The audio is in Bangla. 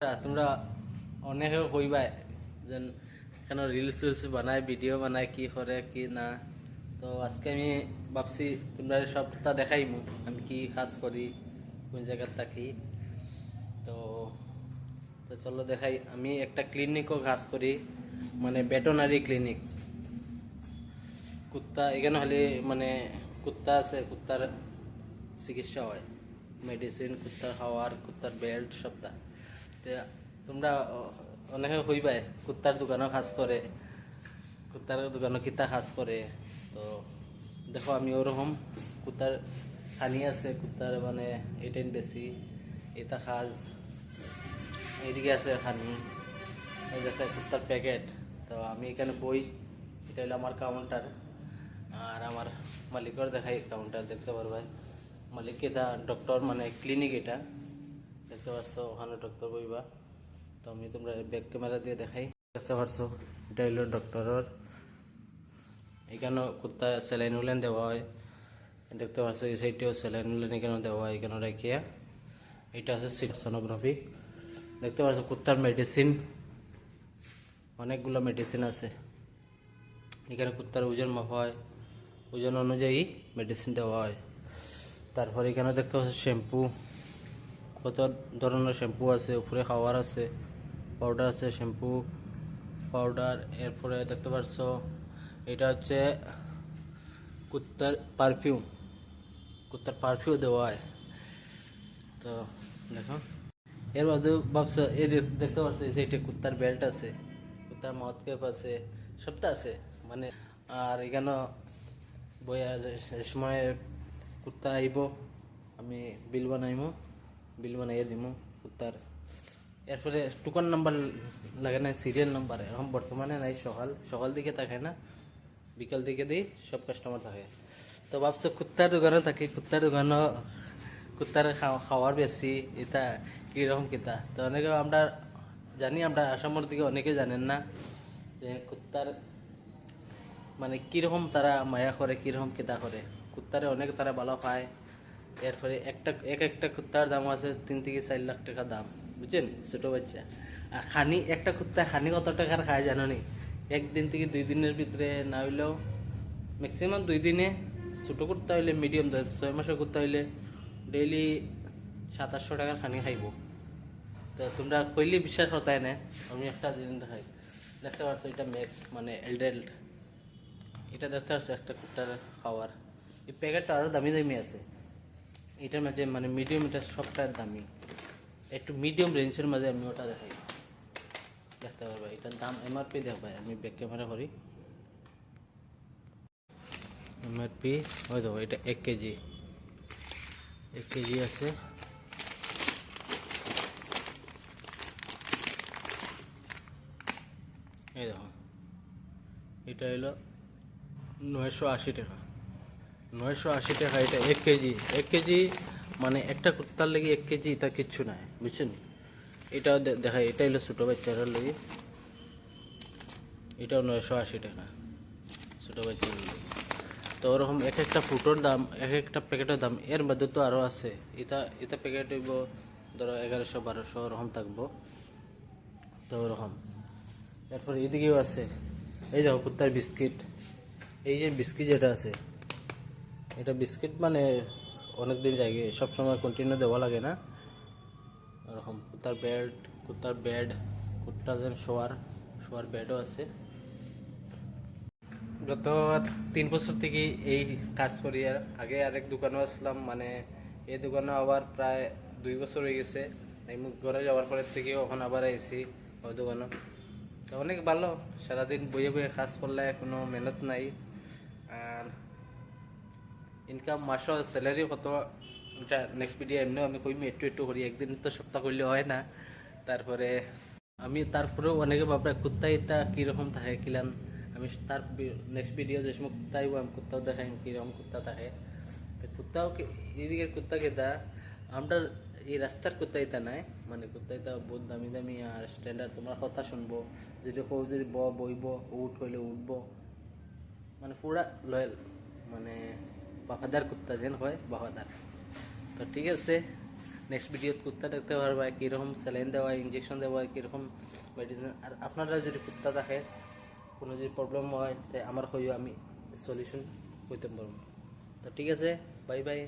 তোমরা অনেকে কইবা যেন কেন রিলস টিলস বানায় ভিডিও বানায় কি করে কি না। তো আজকে আমি ভাবছি তোমরা সবটা দেখাইমু আমি কি কাজ করি, কোন জায়গায় থাকি। তো তো চলো দেখাই, আমি একটা ক্লিনিকও কাজ করি মানে ভেটেনারি ক্লিনিক কুত্তা এখানে হলে মানে কুত্তা আছে, কুত্তার চিকিৎসা হয়। মেডিসিন কুত্তার খাওয়ার কুত্তার বেল্ট সবটা। তোমরা অনেকে হইবাই কুত্তার দোকানও কাজ করে কুত্তার দোকানও কিতা কাজ করে তো, দেখো আমি ওরকম কুত্তার খানি আছে কুত্তার মানে এটাই বেশি এটা কাজ এইদিকে আছে খানি দেখো কুত্তার প্যাকেট তো, আমি এখানে বই, এটা হলো আমার কাউন্টার আর আমার মালিকের দেখাই কাউন্টার দেখতে পারবে মালিক এটা ডক্টর মানে ক্লিনিক এটা। দেখতে পাচ্ছ, ওখানে ডক্টর বইবা। তো আমি তোমরা ব্যাক ক্যামেরা দিয়ে দেখাই। দেখতে পারছ? এটা হলো ডক্টরের এখানেও কুত্তা স্যালাইন উলেন দেওয়া হয়। দেখতে পাচ্ছ, এই সাইডেও স্যালাইন উলেন এখানেও দেওয়া হয় এখানে রাখিয়া। এটা আছে সোনোগ্রাফি দেখতে পাচ্ছ, কুত্তার মেডিসিন অনেকগুলো মেডিসিন আছে। এখানে কুত্তার ওজন মাপা হয়। ওজন অনুযায়ী মেডিসিন দেওয়া হয়। তারপর এখানে দেখতে পাচ্ছ শ্যাম্পু কত ধরনের শ্যাম্পু আছে? উপরে খাওয়ার আছে পাউডার আছে শ্যাম্পু পাউডার এরপরে দেখতে পাচ্ছ, এটা হচ্ছে কুত্তার পারফিউম কুত্তার পারফিউম দেওয়া হয়। তো দেখো, এর মধ্যে ভাবছ, এই দেখতে পাচ্ছ যে এটা কুত্তার বেল্ট আছে, কুত্তার মাউথ আছে, সবটা আছে। মানে আর এখানে বইয়া সময় কুত্তা আইব, আমি বিল বানাইমু। বিল বানাইয়া দিমু কুত্তার এরপরে টোকন নাম্বার লাগে না সিরিয়াল নাম্বার এখন বর্তমানে নাই সকাল সকাল দিকে থাকে না বিকাল দিকে দিই সব কাস্টমার থাকে তো ভাবছ কুত্তার দোকানে থাকি কুত্তার দোকানও কুত্তার খাওয়া- খাওয়ার বেশি এটা কীরকম কিতা তো অনেকে আমরা জানি আমরা আসামের দিকে অনেকে জানেন না যে কুত্তার মানে কীরকম তারা মায়া করে কীরকম কিতা করে কুত্তারে অনেক তারা ভালো পায় এরপরে একটা, এক একটা কুত্তার দাম আছে তিন থেকে চার লাখ টাকা দাম, বুঝছেন? ছোট বাচ্চা। আর খানি, একটা কুত্তা খানি কত টাকার খায় জানো নি? একদিন থেকে দুই দিনের ভিতরে না হইলেও ম্যাক্সিমাম দুই দিনে ছোটো কুত্তা হইলে মিডিয়াম ছয় মাসের কুত্তা হইলে ডেইলি সাত, আটশো টাকার খানি খাইব। তো তোমরা কইলে বিশ্বাস হতায় না, আমি একটা জিনিস দেখাই। দেখতে পাচ্ছ এটা ম্যাক্স মানে এলডেল্ট এটা দেখতে পাচ্ছ একটা কুত্তার খাওয়ার। এই প্যাকেটটা আরও দামি দামি আছে। এটার মাঝে মানে মিডিয়াম এটা সবটার দামি। একটু মিডিয়াম রেঞ্জের মাঝে আমি ওটা দেখাই। দেখতে পারবে এটার দাম এমআরপি দেখবে আমি ব্যাক ক্যামেরা করি। এমআরপি ওই দেখো, এটা এক কেজি। এক কেজি আছে। এই দেখো, এটা হলো নয়শো আশি টাকা। নয়শো আশি টাকা এটা এক কেজি। এক কেজি মানে একটা কুত্তার লেগে এক কেজি এটা কিচ্ছু নাই, বুঝছেন? এটা দেখাই এটা হলো ছোটো বাচ্চাটার লেগে। এটাও নয়শো আশি টাকা, ছোটো বাচ্চার লেগে। তো ওরকম এক একটা ফুটোর দাম, এক একটা প্যাকেটের দাম, এর মধ্যে তো আরও আছে। এটা এটা প্যাকেট হইব, ধরো এগারোশো, বারোশো, ওরকম থাকব। তো ওরকম। তারপর এদিকেও আছে। এই দেখো কুত্তার বিস্কিট। এই যে বিস্কিট যেটা আছে এটা বিস্কিট মানে অনেক দিন যায়, সবসময় কন্টিনিউ দেওয়া লাগে না। ওরকম কুত্তার বেল্ট কুত্তার বেড কুত্তার যেন শোয়ার শোয়ার বেডও আছে। গত তিন বছর থেকে এই কাজ করি। আর আগে আরেক দোকানেও আসলাম মানে এই দোকানে আবার প্রায় দুই বছর হয়ে গেছে। এই ঘরে যাওয়ার পরের থেকে এখন আবার এসেছি ওই দোকানে। অনেক ভালো, সারাদিন বইয়ে বইয়ে কাজ করলে কোনো মেহনত নাই। ইনকাম মাসও স্যালারি কত নেক্সট ভিডিও এমনিও আমি কইমি একটু একটু করি একদিন তো সপ্তাহ করলে হয় না। তারপরে আমি তারপরেও অনেকে ভাবরা কুত্তা এটা কীরকম থাকে, কিলান। আমি তার নেক্সট ভিডিও যে সময় কুত্তা আইব আমি কুত্তাও দেখাই কীরকম কুত্তা থাকে। তো কুত্তাও কি- এদিকের কুত্তা কেতা আমরা এই রাস্তার কুত্তা এটা নাই। মানে কুত্তা এটা বহুত দামি দামি আর স্ট্যান্ডার্ড তোমার কথা শুনব, যদি কেউ যদি ব বইব উঠ হইলে উঠবো মানে পুরা লয়াল মানে বাফাদার কুত্তা যেন হয়, বাফাদার। তো ঠিক আছে নেক্সট ভিডিওত কুত্তা দেখতে পারবা, কীরকম স্যালাইন দেওয়া ইঞ্জেকশন দেওয়া, কীরকম মেডিসিন আর আপনারা যদি কুত্তা থাকে কোনো যদি প্রবলেম হয় তাই আমার হয়েও আমি সলিউশন হইতে পারব। তো ঠিক আছে বাই বাই